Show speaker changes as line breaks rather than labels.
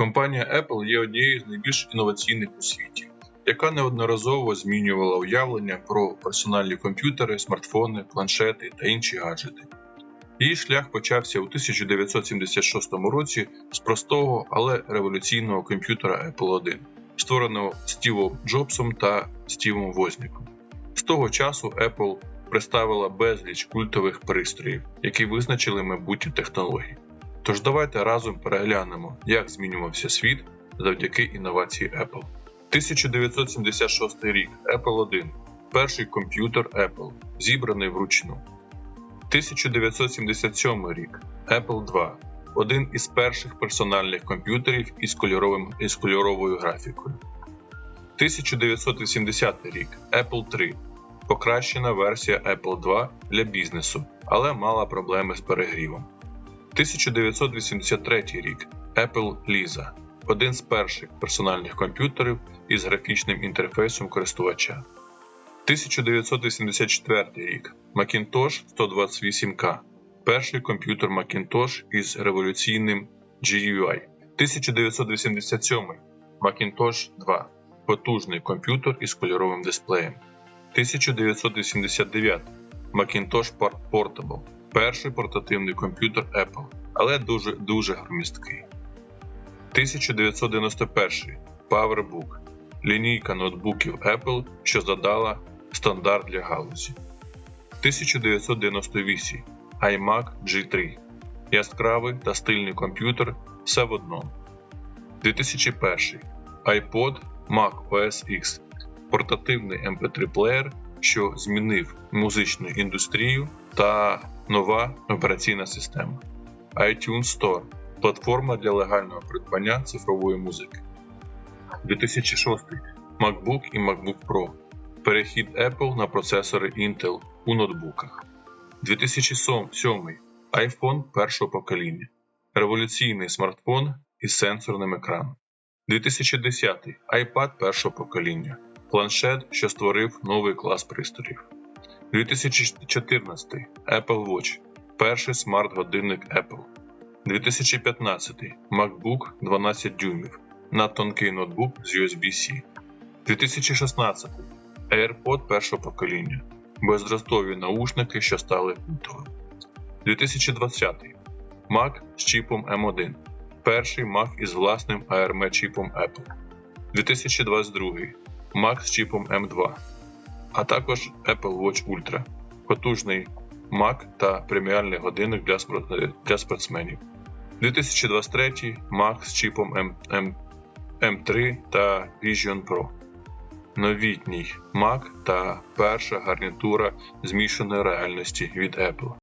Компанія Apple є однією з найбільш інноваційних у світі, яка неодноразово змінювала уявлення про персональні комп'ютери, смартфони, планшети та інші гаджети. Її шлях почався у 1976 році з простого, але революційного комп'ютера Apple I, створеного Стівом Джобсом та Стівом Возніком. З того часу Apple представила безліч культових пристроїв, які визначили майбутнє технологій. Тож давайте разом переглянемо, як змінювався світ завдяки інновації Apple. 1976 рік Apple I перший комп'ютер Apple, зібраний вручну. 1977 рік Apple II один із перших персональних комп'ютерів із, кольоровим, із кольоровою графікою. 1980 рік Apple III покращена версія Apple II для бізнесу, але мала проблеми з перегрівом. 1983 рік. Apple Lisa один з перших персональних комп'ютерів із графічним інтерфейсом користувача. 1984 рік. Macintosh 128K перший комп'ютер Macintosh із революційним GUI. 1987 Macintosh 2 потужний комп'ютер із кольоровим дисплеєм. 1989 Macintosh Portable. Перший портативний комп'ютер Apple, але дуже дуже громісткий. 1991 PowerBook лінійка ноутбуків Apple, що задала стандарт для галузі. 1998 iMac G3 яскравий та стильний комп'ютер все в одному. 2001 iPod Mac OS X портативний MP3 плеєр, що змінив музичну індустрію та нова операційна система. iTunes Store платформа для легального придбання цифрової музики. 2006 MacBook і MacBook Pro перехід Apple на процесори Intel у ноутбуках. 2007 iPhone першого покоління революційний смартфон із сенсорним екраном. 2010 iPad першого покоління планшет, що створив новий клас пристроїв. 2014 Apple Watch перший смарт-годинник Apple. 2015 MacBook 12 дюймів. На тонкий ноутбук з USB-C. 2016 AirPod першого покоління. Бездростові наушники, що стали культовими. 2020 Mac з чіпом M1 перший Mac із власним ARM чіпом Apple. 2022 Mac з чіпом M2, а також Apple Watch Ultra. Потужний Mac та преміальний годинник для, для спортсменів. 2023 Mac з чіпом M, M, M3 та Vision Pro. Новітній Mac та перша гарнітура змішаної реальності від Apple.